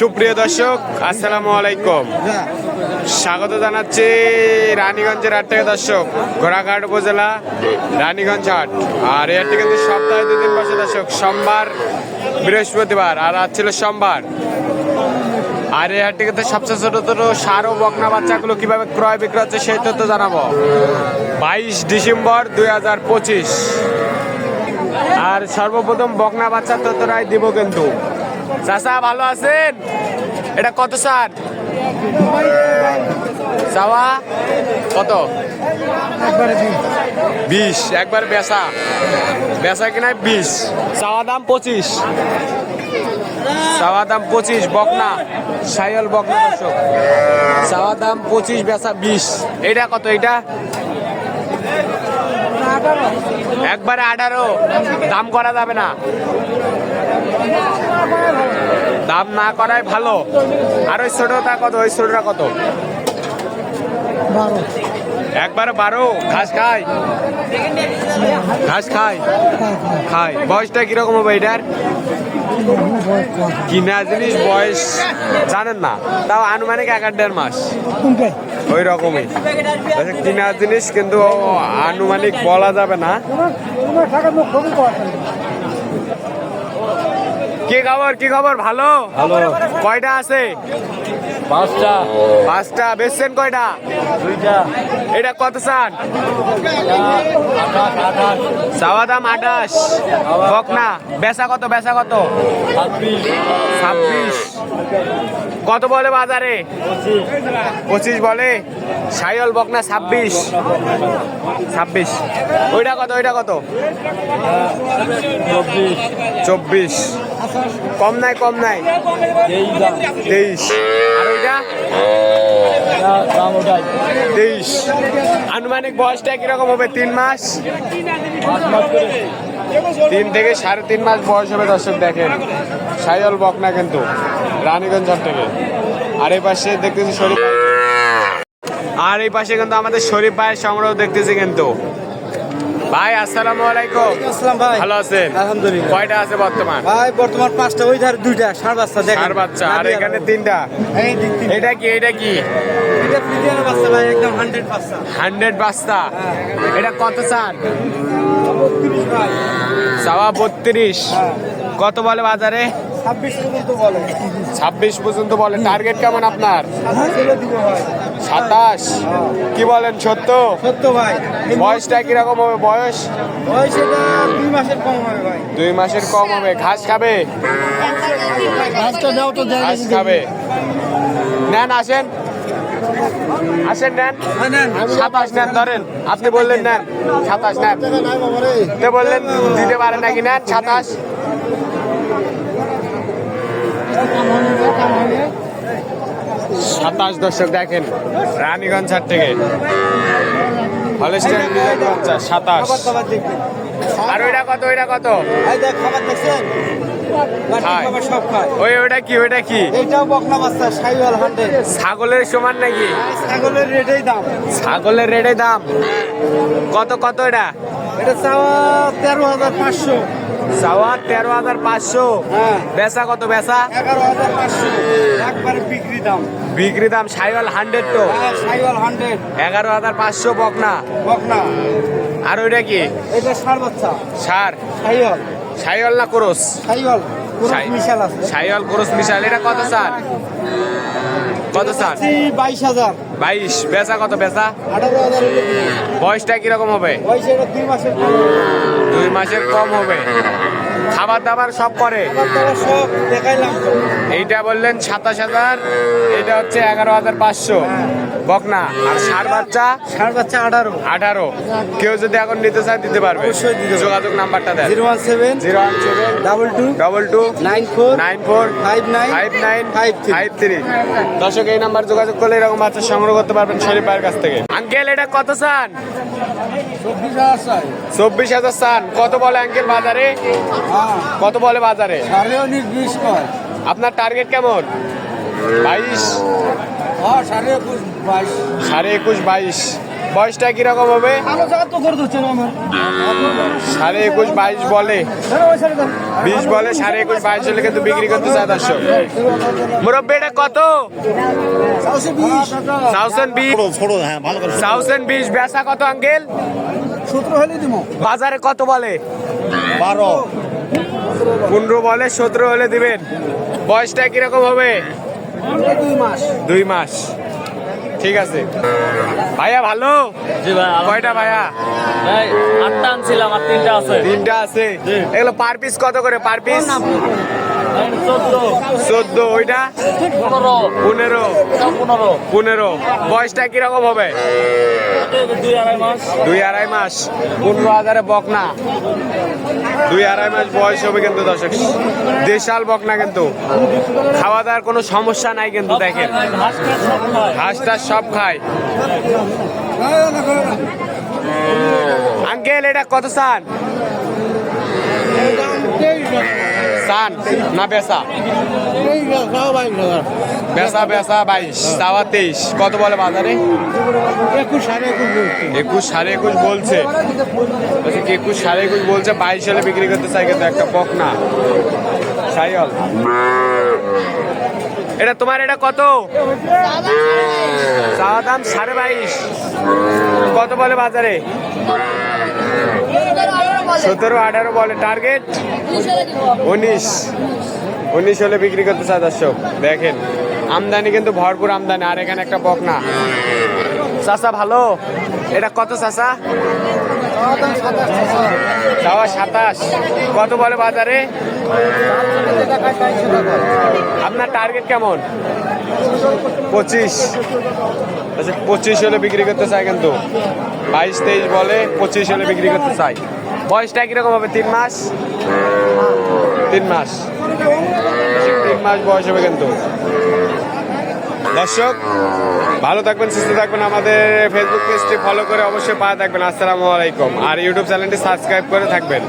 সুপ্রিয় দর্শক, আসসালামু আলাইকুম। স্বাগত জানাচ্ছি রানীগঞ্জের হাট থেকে দর্শক, ঘোড়াঘাট উপজেলা, রানীগঞ্জ হাট। আর হাটটি কিন্তু সপ্তাহে দুদিন বসে দর্শক, সোমবার, বৃহস্পতিবার, আর আজ ছিল সোমবার। আর এই হাটটি সবচেয়ে ছোট ছোট সার ও বকনা বাচ্চাগুলো কীভাবে ক্রয় বিক্রয় হচ্ছে সেই তথ্য জানাব। বাইশ ডিসেম্বর দুই হাজার পঁচিশ। আর সর্বপ্রথম বকনা বাচ্চার তথ্যটাই দিব কিন্তু। চাচা ভালো আছেন? এটা কত সার চাওয়া? কত? বিশ। একবার বেসা বেসা কিনা বিশ। চাওয়া দাম পঁচিশ। চাওয়া দাম পঁচিশ বকনা। সাইল বকনা দর্শক। চাওয়া দাম পঁচিশ বেসা বিশ। এটা কত? এটা একবারে আঠারো। দাম করা যাবে না। দাম না করাই ভালো। আর ওই ছোটটা কত? ওই ছোটটা কত? একবারে বারো। ঘাস খায়? ঘাস খায়? খায়। বয়সটা কীরকম হবে এটার? কিনা জিনিস বয়স জানেন না। তাও আনুমানিক এক আধ দেড় মাস। ওই রকমই কিনা জিনিস কিন্তু আনুমানিক বলা যাবে না। কি খবর কি খবর? ভালো? কয়টা আছে? পাঁচটা। পাঁচটা। বেচছেন কয়টা? দুইটা। এটা কত চান? চাওয়া দাম আঠাশ। বকনা বেচা কত? বেচা কত? ছাব্বিশ। কত বলে বাজারে? পঁচিশ বলে। সাইল বকনা ছাব্বিশ। ছাব্বিশ। ওইটা কত ওইটা কত? চব্বিশ। কম নাই কম নাই। তেইশ। আর ওইটা? তেইশ। আনুমানিক বয়সটা কীরকম হবে? তিন মাস? তিন থেকে সাড়ে তিন মাস বয়স হবে, দর্শক দেখেন। সাইল বকনা কিন্তু রানীগঞ্জ থেকে। আর এই পাশে দেখতেছি শরীফ আর এই পাশে কিন্তু আমাদের শরীফ ভাইয়ের সংগ্রহ দেখতেছি কিন্তু। ভাই আসসালামু আলাইকুম। আসসালাম ভাই। ভালো আছেন? আলহামদুলিল্লাহ। কয়টা আছে বর্তমান? ভাই বর্তমান পাঁচটা। ওই ধারে দুইটা ষাট বাচ্চা দেখেন। চার বাচ্চা আর এখানে তিনটা? এই এটা কি? এটা কি? এটা ফ্রিজিয়ান বাচ্চা ভাই একদম হান্ড্রেড বাচ্চা। হান্ড্রেড বাস্তা এটা কত চান? বত্রিশ ভাই। চাওয়া বত্রিশ। হ্যাঁ। কত বলে বাজারে? ছাব্বিশ পর্যন্ত বলে। ছাব্বিশ পর্যন্ত বলে। টার্গেট কেমন আপনার? সাতাশ কি বলেন সত্য? সত্য ভাই। বয়সটা কীরকম হবে? বয়স? বয়স দুই মাসের কম হবে ভাই। দুই মাসের কম হবে। ঘাস খাবে? গাছটা দাও তো ঘাস খাবে। নেন আসেন। আসেন নেন। সাতাশ নেন ধরেন। আপনি বললেন নেন। সাতাশ নেন। বললেন দিতে পারেন নাকি? নেন সাতাশ। সাতাশ দর্শক দেখেন, রানীগঞ্জ হাট থেকে। সাতাশ। আর ওইটা কত ওইটা কত? ওই, ওইটা কি কি? হান্ড্রেড ছাগলের সমান নাকি? ছাগলের রেটেই দাম। ছাগলের রেটে দাম কত কত এটা? এটা তেরো হাজার পাঁচশো। চাওয়া তেরো হাজার পাঁচশো। হ্যাঁ। বেচা কত বেচা? এগারো হাজার পাঁচশো। একবারে বিক্রি দাম। বিক্রি দাম সাইওয়াল হান্ড্রেড তো। হ্যাঁ সাইওয়াল হান্ড্রেড। এগারো হাজার পাঁচশো বকনা। বকনা। আর ওইটা কি? এটা ষাট বাচ্চা। সার। সাইওয়াল। সাইওয়াল না ক্রোস? সাইওয়াল। মিশাল আছে। সাইওয়াল ক্রোস মিশাল। এটা কত সার? কত সার? বাইশ হাজার। বাইশ। বেচা কত বেচা? আঠারো হাজার বয়সটা কীরকম হবে। দুই মাসের কম হবে। খাবার দাবার সব করে এইটা বললেন সাতাশ হাজার এটা হচ্ছে এগারো হাজার পাঁচশো। বকনা আর ষাট বাচ্চা? ষাট বাচ্চা আঠারো। আঠারো। কেউ যদি এখন নিতে চায় দিতে পারবে। যোগাযোগ নাম্বারটা দেন। Zero one seven zero one seven double two double two nine four nine four five nine five nine five five three. দর্শক এই নাম্বার যোগাযোগ করলে এরকম বাচ্চা সংগ্রহ করতে পারবেন শরীফ ভাইয়ের কাছ থেকে। আঙ্কেল এটা কত চান? চব্বিশ হাজার চান। কত বলে আঙ্কেল বাজারে? হ্যাঁ। কত বলে বাজারে? আপনার টার্গেট কেমন? বাইশ। সাড়ে একুশ বাইশ। সাড়ে একুশ বাইশ। বয়সটা কীরকম হবে? ভালো জায়গা তো করে দিচ্ছে না আমার। সাড়ে একুশ বাইশ বলে। বিশ বলে সাড়ে একুশ বাইশ হলে কিন্তু বিক্রি করতে চায় দর্শক। মুরব্বী এটা কত? থাউজেন্ড বিশ। ছোট হ্যাঁ ভালো করে থাউজেন্ড বিশ বেচা কত আঙ্কেল? সতেরো হলে দিব। বাজারে কত বলে? বারো। পনেরো বলে সতেরো হলে দিবেন। বয়সটা কীরকম হবে? দুই মাস। ঠিক আছে। ভাইয়া ভালো? কয়টা ভাইয়া? ভাই আটটা আনছিলাম আর তিনটা আছে। তিনটা আছে? এগুলো পার পিস কত করে পার পিস চোদ্দ। ওইটা? পনেরো। পনেরো। পনেরো। বয়সটা কীরকম হবে? দুই আড়াই মাস। দুই আড়াই মাস। পনেরো হাজারে বকনা। দুই আড়াই মাস বয়স হবে কিন্তু দর্শক। দেশাল বক না কিন্তু। খাওয়া দাওয়ার কোনো সমস্যা নাই কিন্তু দেখেন। হাঁসটা সব খায়। আঙ্কেল, এটা কত সান সান না বেসা বেসা বেসা বাইশ তাওয়া তেইশ। কত বলে বাজারে? একুশ সাড়ে একুশ একুশ সাড়ে একুশ বলছে। বলছে কি একুশ সাড়ে একুশ বলছে বাইশ হলে বিক্রি করতে চাই কিন্তু একটা বক না। সাইল এটা তোমার এটা কত? চাওয়া দাম সাড়ে বাইশ। কত বলে বাজারে? সতেরো আঠারো বলে। টার্গেট? উনিশ উনিশ। হলে বিক্রি করতে চায় দর্শক দেখেন। আমদানি কিন্তু ভরপুর আমদানি, আর এখানে একটা বক না চাচা, ভালো? এটা কত যাওয়া সাতাশ। কত বলে বাজারে? আপনার টার্গেট কেমন? পঁচিশ। আচ্ছা পঁচিশ হলে বিক্রি করতে চাই কিন্তু। বাইশ, তেইশ বলে পঁচিশ হলে বিক্রি করতে চাই বয়সটা কীরকম হবে? তিন মাস? তিন মাস। তিন মাস বয়স হবে কিন্তু। দর্শক, ভালো থাকবেন, সুস্থ থাকবেন আমাদের ফেসবুক পেজটি ফলো করে অবশ্যই পাওয়া থাকবেন। আসসালামু আলাইকুম। আর ইউটিউব চ্যানেলটি সাবস্ক্রাইব করে থাকবেন।